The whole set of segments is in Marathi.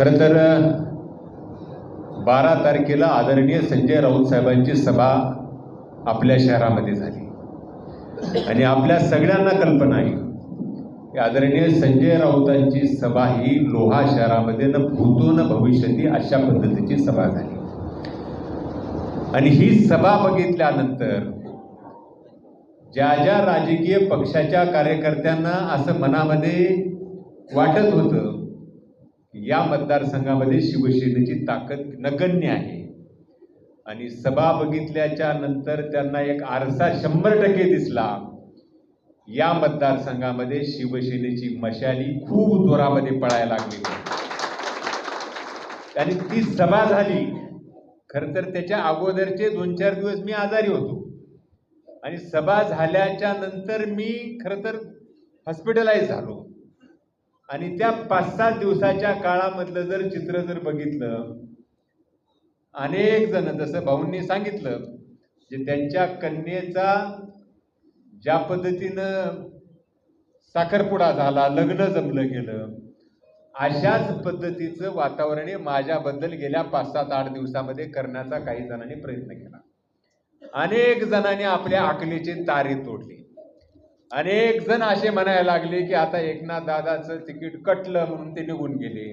खरं तर बारा तारखेला आदरणीय संजय राऊत साहेबांची सभा आपल्या शहरामध्ये झाली. आणि आपल्या सगळ्यांना कल्पना आहे की आदरणीय संजय राऊतांची सभा ही लोहा शहरामध्ये न भूतो न भविष्यती अशा पद्धतीची सभा झाली. आणि ही सभा बघितल्यानंतर ज्या ज्या राजकीय पक्षाच्या कार्यकर्त्यांना असं मनामध्ये वाटत होतं या मतदारसंघामध्ये शिवसेनेची ताकद नगण्य आहे. आणि सभा बघितल्याच्या नंतर त्यांना एक आरसा शंभर टक्के दिसला. या मतदारसंघामध्ये शिवसेनेची मशाली खूप जोरामध्ये पळायला लागली. आणि ती सभा झाली. खरं तर त्याच्या अगोदरचे दोन चार दिवस मी आजारी होतो. आणि सभा झाल्याच्यानंतर मी खरं तर हॉस्पिटलाइज झालो. आणि त्या पाच सात दिवसाच्या काळामधलं जर चित्र जर बघितलं अनेक जण जसं भाऊंनी सांगितलं जे त्यांच्या कन्येचा ज्या पद्धतीनं साखरपुडा झाला लग्न जमलं गेलं अशाच पद्धतीचं वातावरण हे माझ्याबद्दल गेल्या पाच सात आठ दिवसामध्ये करण्याचा काही जणांनी प्रयत्न केला. अनेक जणांनी आपल्या आकलीचे तारे तोडले. अनेक जण असे म्हणायला लागले की आता एकनाथ दादाचं तिकीट कटलं म्हणून ते निघून गेले.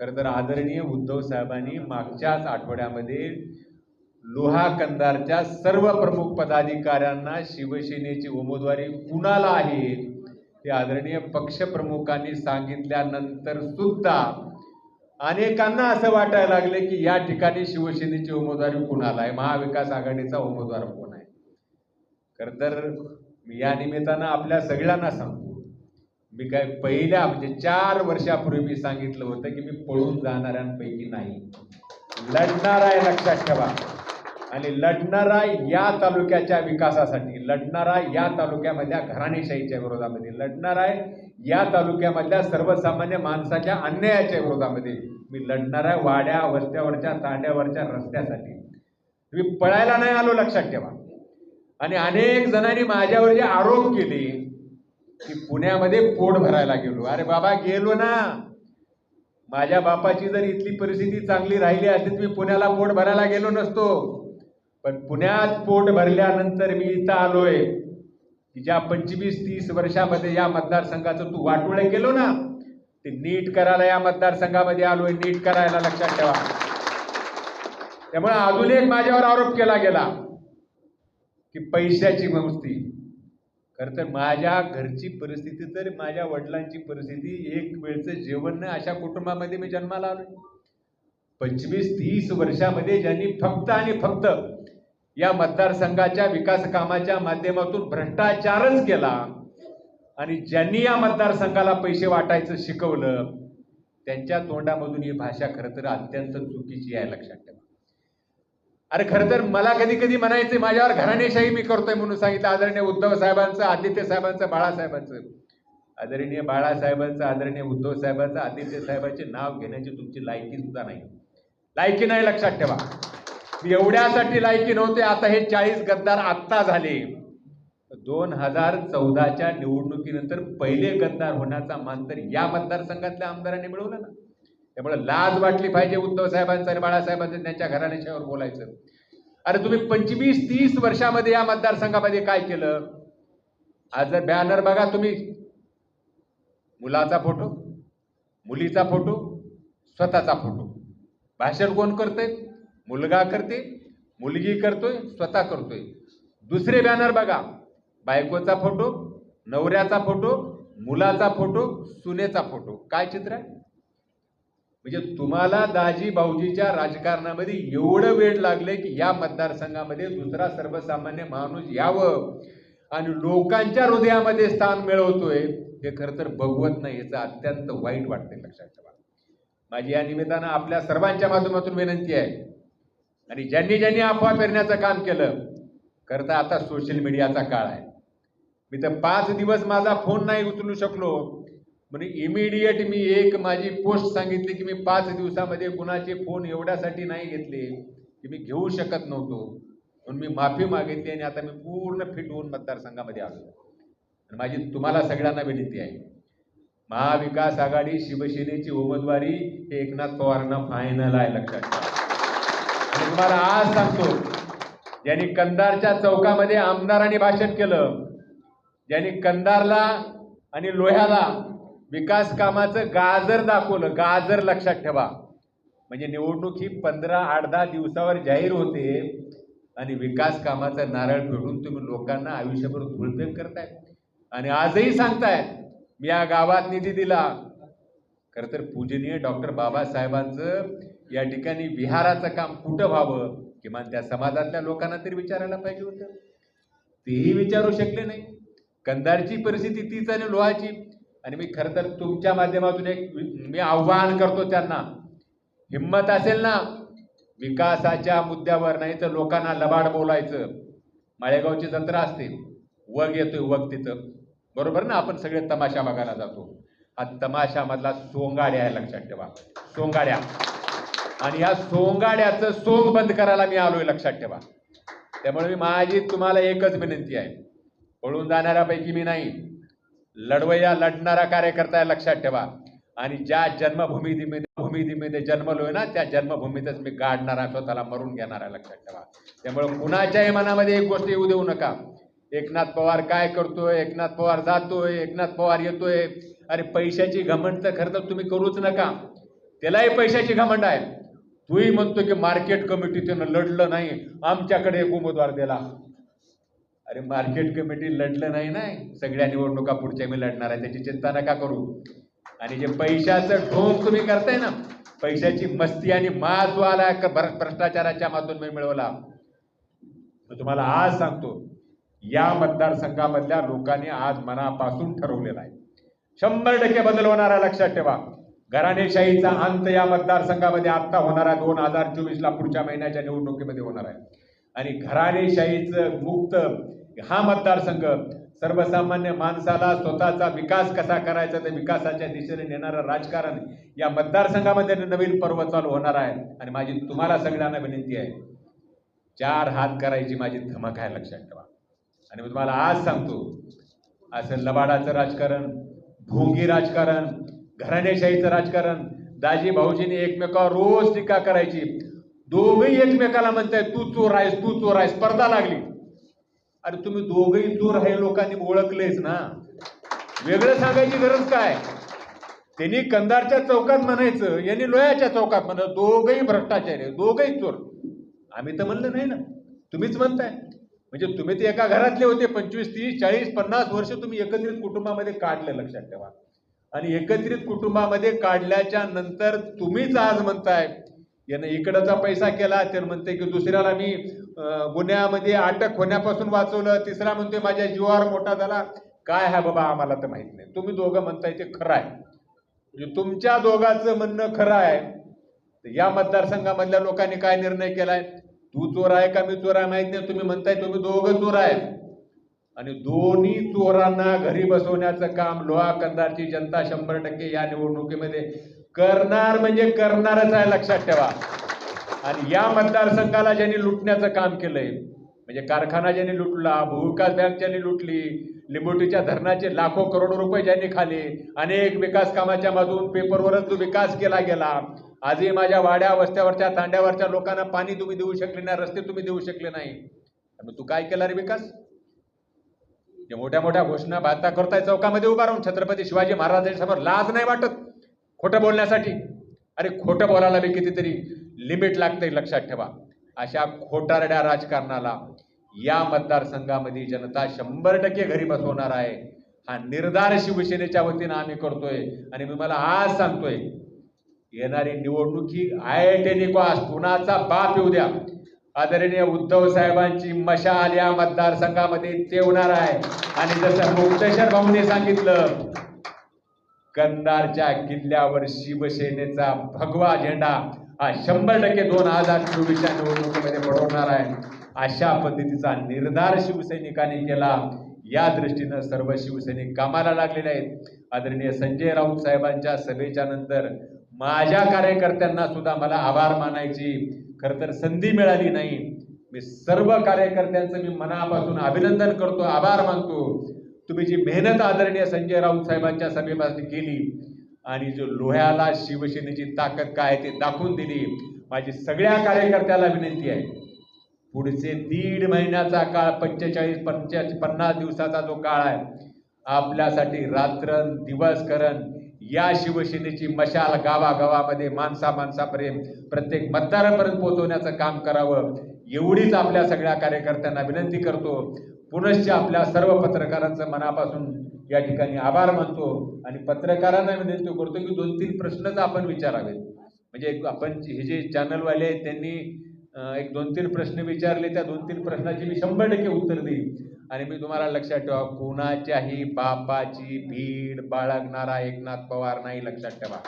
खरं तर आदरणीय उद्धव साहेबांनी मागच्याच आठवड्यामध्ये लोहा कंदारच्या सर्व प्रमुख पदाधिकाऱ्यांना शिवसेनेची उमेदवारी कुणाला आहे ते आदरणीय पक्षप्रमुखांनी सांगितल्यानंतर सुद्धा अनेकांना असं वाटायला लागले की या ठिकाणी शिवसेनेची उमेदवारी कुणाला आहे? महाविकास आघाडीचा उमेदवार कोण आहे? खरं तर मी या निमित्तानं आपल्या सगळ्यांना सांगतो. मी काय पहिल्या म्हणजे चार वर्षापूर्वी मी सांगितलं होतं की मी पळून जाणाऱ्यांपैकी नाही. लढणार आहे लक्षात ठेवा. आणि लढणारा या तालुक्याच्या विकासासाठी लढणारा या तालुक्यामधल्या घराणेशाहीच्या विरोधामध्ये लढणार आहे या तालुक्यामधल्या सर्वसामान्य माणसाच्या अन्यायाच्या विरोधामध्ये मी लढणार आहे वाड्या वस्त्यावरच्या तांड्यावरच्या रस्त्यासाठी. मी पळायला नाही आलो लक्षात ठेवा. आणि अनेक जणांनी माझ्यावर जे आरोप केले की पुण्यामध्ये पोट भरायला गेलो. अरे बाबा गेलो ना. माझ्या बापाची जर इथली परिस्थिती चांगली राहिली असती तर मी पुण्याला पोट भरायला गेलो नसतो. पण पुण्यात पोट भरल्यानंतर मी इथं आलोय की ज्या पंचवीस तीस वर्षामध्ये या मतदारसंघाचं तू वाटोळे केलो ना ते नीट करायला या मतदारसंघामध्ये आलोय. नीट करायला लक्षात ठेवा. त्यामुळे अजून एक माझ्यावर आरोप केला गेला. की पैशाची मस्ती. खरं तर माझ्या घरची परिस्थिती तर माझ्या वडिलांची परिस्थिती एक वेळचं जेवण नाही अशा कुटुंबामध्ये मी जन्माला आलो पंचवीस तीस वर्षामध्ये ज्यांनी फक्त आणि फक्त या मतदारसंघाच्या विकास कामाच्या माध्यमातून भ्रष्टाचारच केला आणि ज्यांनी या मतदारसंघाला पैसे वाटायचं शिकवलं त्यांच्या तोंडामधून ही भाषा खरं तर अत्यंत चुकीची आहे लक्षात ठेवा. अरे खरं तर मला कधी कधी म्हणायचं माझ्यावर घराणेशाही मी करतोय म्हणून सांगितलं. आदरणीय उद्धव साहेबांचं आदित्य साहेबांचं बाळासाहेबांचं. आदरणीय बाळासाहेबांचं आदरणीय उद्धव साहेबांचं आदित्य साहेबांचे नाव घेण्याची तुमची लायकी सुद्धा नाही. लायकी नाही लक्षात ठेवा. मी एवढ्यासाठी लायकी नव्हते आता हे चाळीस गद्दार आत्ता झाले. दोन हजार चौदाच्या निवडणुकीनंतर पहिले गद्दार होण्याचा मान तर या मतदारसंघातल्या आमदारांनी मिळवलं ना. त्यामुळे लाज वाटली पाहिजे उद्धव साहेबांचं आणि बाळासाहेबांचं त्यांच्या घराण्याच्यावर बोलायचं. अरे तुम्ही पंचवीस तीस वर्षामध्ये या मतदारसंघामध्ये काय केलं? आज जर बॅनर बघा तुम्ही. मुलाचा फोटो मुलीचा फोटो स्वतःचा फोटो. भाषण कोण करतोय? मुलगा करते मुलगी करतोय स्वतः करतोय. दुसरे बॅनर बघा. बायकोचा फोटो नवऱ्याचा फोटो मुलाचा फोटो सुनेचा फोटो. काय चित्र आहे? म्हणजे तुम्हाला दाजी भाऊजीच्या राजकारणामध्ये एवढं वेळ लागले की या मतदारसंघामध्ये दुसरा सर्वसामान्य माणूस यावं. आणि लोकांच्या हृदयामध्ये स्थान मिळवतोय. हे खरं तर बघवत नाही याचं अत्यंत वाईट वाटते लक्षात ठेवा. माझी या निमित्तानं आपल्या सर्वांच्या माध्यमातून विनंती आहे. आणि ज्यांनी ज्यांनी अफवा पेरण्याचं काम केलं खरं तर आता सोशल मीडियाचा काळ आहे. मी तर पाच दिवस माझा फोन नाही उचलू शकलो. म्हणजे इमिडिएट मी एक माझी पोस्ट सांगितली की मी पाच दिवसामध्ये कुणाचे फोन एवढ्यासाठी नाही घेतले की मी घेऊ शकत नव्हतो. म्हणून मी माफी मागितली आणि आता मी पूर्ण फिट होऊन मतदारसंघामध्ये आलो. आणि माझी तुम्हाला सगळ्यांना विनंती आहे महाविकास आघाडी शिवसेनेची उमेदवारी हे एकनाथ पवारांना फायनल आहे लक्षात ठेवा. आणि तुम्हाला आज सांगतो ज्यांनी कंधारच्या चौकामध्ये आमदारांनी भाषण केलं ज्यांनी कंधारला आणि लोह्याला विकास कामाचं गाजर दाखवलं गाजर लक्षात ठेवा. म्हणजे निवडणूक ही पंधरा आठ दहा दिवसावर जाहीर होते आणि विकास कामाचं नारळ फेडून तुम्ही लोकांना आयुष्यभर धुळपेक करताय. आणि आजही सांगताय मी या गावात निधी दिला. खरं तर पूजनीय डॉक्टर बाबासाहेबांचं या ठिकाणी विहाराचं काम कुठं व्हावं किमान त्या समाजातल्या लोकांना तरी विचारायला पाहिजे होतं. तेही विचारू शकले नाही. कंधारची परिस्थिती तीच आणि लोहाची. आणि मी खरं तर तुमच्या माध्यमातून एक मी आव्हान करतो त्यांना. हिंमत असेल ना विकासाच्या मुद्द्यावर नाही तर लोकांना लबाड बोलायचं. माळेगावची जत्रा असते. वग येतोय वग तिथं. बरोबर ना? आपण सगळे तमाशा बघायला जातो. हा तमाशामधला सोंगाड्या आहे लक्षात ठेवा. सोंगाड्या. आणि या सोंगाड्याचं सोंग बंद करायला मी आलोय लक्षात ठेवा. त्यामुळे मी माझी तुम्हाला एकच विनंती आहे. पळून जाणाऱ्यापैकी मी नाही. लढवया लढणारा कार्यकर्ता आहे लक्षात ठेवा. आणि ज्या जन्मभूमीमध्ये भूमीमध्ये जन्मलोय ना त्या जन्मभूमीतच मी गाडणारा स्वतःला मरून घेणारा लक्षात ठेवा. त्यामुळे कुणाच्याही मनामध्ये एक गोष्ट येऊ देऊ नका. एकनाथ पवार काय करतोय? एकनाथ पवार जातोय एकनाथ पवार येतोय. अरे पैशाची घमंड तर खरं तर तुम्ही करूच नका. त्यालाही पैशाची घमंड आहे. तूही म्हणतो की मार्केट कमिटी त्यानं लढलं नाही. आमच्याकडे एक उमेदवार दिला. अरे मार्केट कमिटी लढलं नाही ना. सगळ्या निवडणुका पुढच्या मी लढणार आहे. त्याची चिंता नका करू. आणि जे पैशाचं ढोक तुम्ही करताय ना पैशाची मस्ती आणि माज भ्रष्टाचाराच्या मातून मी मिळवला. तुम्हाला आज सांगतो या मतदारसंघामधल्या लोकांनी आज मनापासून ठरवलेला आहे. शंभर टक्के बदल होणार आहे लक्षात ठेवा. घराणेशाहीचा अंत या मतदारसंघामध्ये आत्ता होणार आहे. दोन हजार चोवीसला पुढच्या महिन्याच्या निवडणुकीमध्ये होणार आहे. आणि घराणेशाहीचं मुक्त हा मतदारसंघ सर्वसामान्य माणसाला स्वतःचा विकास कसा करायचा ते विकासाच्या दिशेने नेणारं राजकारण या मतदारसंघामध्ये नवीन पर्व चालू होणार आहे. आणि माझी तुम्हाला सगळ्यांना विनंती आहे चार हात करायची माझी धमक आहे लक्षात ठेवा. आणि मी तुम्हाला आज सांगतो असं लबाडाचं राजकारण भोंगी राजकारण घराणेशाहीचं राजकारण दाजी भाऊजीने एकमेकावर रोज टीका करायची. दोघही एकमेकाला म्हणताय तू चोर आहेस तू चोर आहेस स्पर्धा लागली. अरे तुम्ही दोघही चोर आहे लोकांनी ओळखलेच ना. वेगळं सांगायची गरज काय? त्यांनी कंधारच्या चौकात म्हणायचं यांनी लोह्याच्या चौकात म्हणायचं दोघही भ्रष्टाचारी आहे दोघही चोर. आम्ही तर म्हणलं नाही ना तुम्हीच म्हणताय. म्हणजे तुम्ही ते एका घरातले होते पंचवीस तीस चाळीस पन्नास वर्ष तुम्ही एकत्रित कुटुंबामध्ये काढलं लक्षात ठेवा. आणि एकत्रित कुटुंबामध्ये काढल्याच्या नंतर तुम्हीच आज म्हणताय यानं इकडचा पैसा केला तर म्हणते की दुसऱ्याला मी गुन्ह्यामध्ये अटक होण्यापासून वाचवलं तिसरा म्हणते माझ्या जीवावर मोठा झाला. काय आहे बाबा आम्हाला तर माहीत नाही. तुम्ही दोघं म्हणताय ते खरं आहे. म्हणजे तुमच्या दोघांचं म्हणणं खरं आहे. तर या मतदारसंघामधल्या लोकांनी काय निर्णय केलाय? तू चोर आहे का मी चोर आहे माहीत नाही. तुम्ही म्हणताय तुम्ही दोघं चोर आहे आणि दोन्ही चोरांना घरी बसवण्याचं काम लोहा कंदारची जनता शंभर टक्के या निवडणुकीमध्ये करणार म्हणजे करणारच आहे लक्षात ठेवा. आणि या मतदारसंघाला ज्यांनी लुटण्याचं काम केलंय म्हणजे कारखाना ज्यांनी लुटला भूविकास बँक ज्यांनी लुटली लिंबोटीच्या धरणाचे लाखो करोडो रुपये ज्यांनी खाले अनेक विकास कामाच्या मधून पेपरवरच जो विकास केला गेला. आजही माझ्या वाड्या वस्त्यावरच्या तांड्यावरच्या लोकांना पाणी तुम्ही देऊ शकले नाही रस्ते तुम्ही देऊ शकले नाही. मग तू काय केला रे विकास? मोठ्या मोठ्या घोषणा बाता करताय चौकामध्ये उभा राहून छत्रपती शिवाजी महाराजांसमोर लाज नाही वाटत? खोटं बोलण्यासाठी? अरे खोटं बोलायला बी कितीतरी लिमिट लागते लक्षात ठेवा. अशा खोटारड्या राजकारणाला या मतदारसंघामध्ये जनता शंभर टक्के घरी बसवणार आहे. हा निर्धार शिवसेनेच्या वतीनं आम्ही करतोय. आणि मी मला आज सांगतोय येणारी निवडणूक ही आय टेनिकॉस कुणाचा बाप येऊ द्या. आदरणीय उद्धव साहेबांची मशाल या मतदारसंघामध्ये तेवणार आहे. आणि जसं मुक्तेश्वर भाऊने सांगितलं कंधारच्या किल्ल्यावर शिवसेनेचा भगवा झेंडा हा शंभर टक्के दोन हजार चोवीसच्या निवडणुकीमध्ये पडवणार आहे. अशा पद्धतीचा निर्धार शिवसैनिकांनी केला. या दृष्टीनं सर्व शिवसैनिक कामाला लागलेले आहेत. आदरणीय संजय राऊत साहेबांच्या सभेच्या नंतर माझ्या कार्यकर्त्यांना सुद्धा मला आभार मानायची खरं तर संधी मिळाली नाही. मी सर्व कार्यकर्त्यांचं मी मनापासून अभिनंदन करतो आभार मानतो. तुम्ही जी मेहनत आदरणीय संजय राऊत साहेबांच्या सभेपासून केली आणि जो लोह्याला शिवसेनेची ताकद काय ते दाखवून दिली माझी सगळ्या कार्यकर्त्याला विनंती आहे. पुढचे दीड महिन्याचा काळ पंचेचाळीस पंचा पन्नास दिवसाचा जो काळ आहे आपल्यासाठी रात्र दिवस करण या शिवसेनेची मशाल गावागावामध्ये माणसा माणसापर्यंत प्रत्येक मतदारापर्यंत पोहोचवण्याचं काम करावं एवढीच आपल्या सगळ्या कार्यकर्त्यांना विनंती करतो. पुनश्च आपल्या सर्व पत्रकारांचं मनापासून या ठिकाणी आभार मानतो आणि पत्रकारांना विनंती करतो की दोन तीन प्रश्नच आपण विचारावेत. म्हणजे आपण हे जे चॅनलवाले आहेत त्यांनी एक दोन तीन प्रश्न विचारले त्या दोन तीन प्रश्नाची मी शंभर टक्के उत्तर देईन. आणि मी तुम्हाला लक्षात ठेवा कोणाच्याही बापाची भीड बाळगणारा एकनाथ पवार नाही लक्षात ठेवा.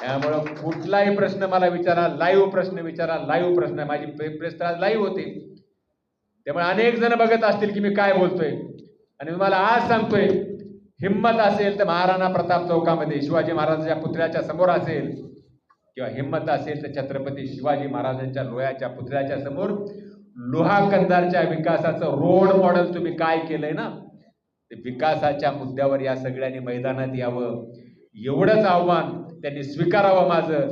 त्यामुळं कुठलाही प्रश्न मला विचारा लाईव्ह प्रश्न विचारा लाईव्ह प्रश्न. माझी प्रेस तर आज लाईव्ह होते. त्यामुळे अनेक जण बघत असतील की मी काय बोलतोय. आणि तुम्हाला आज सांगतोय हिंमत असेल तर महाराणा प्रताप चौकामध्ये शिवाजी महाराजांच्या पुतळ्याच्या समोर असेल किंवा हिंमत असेल तर छत्रपती शिवाजी महाराजांच्या लोह्याच्या पुतळ्याच्या समोर लोहा कंदारच्या विकासाचं रोड मॉडेल तुम्ही काय केलंय ना? ते विकासाच्या मुद्द्यावर या सगळ्यांनी मैदानात यावं. एवढंच आव्हान त्यांनी स्वीकारावं माझं.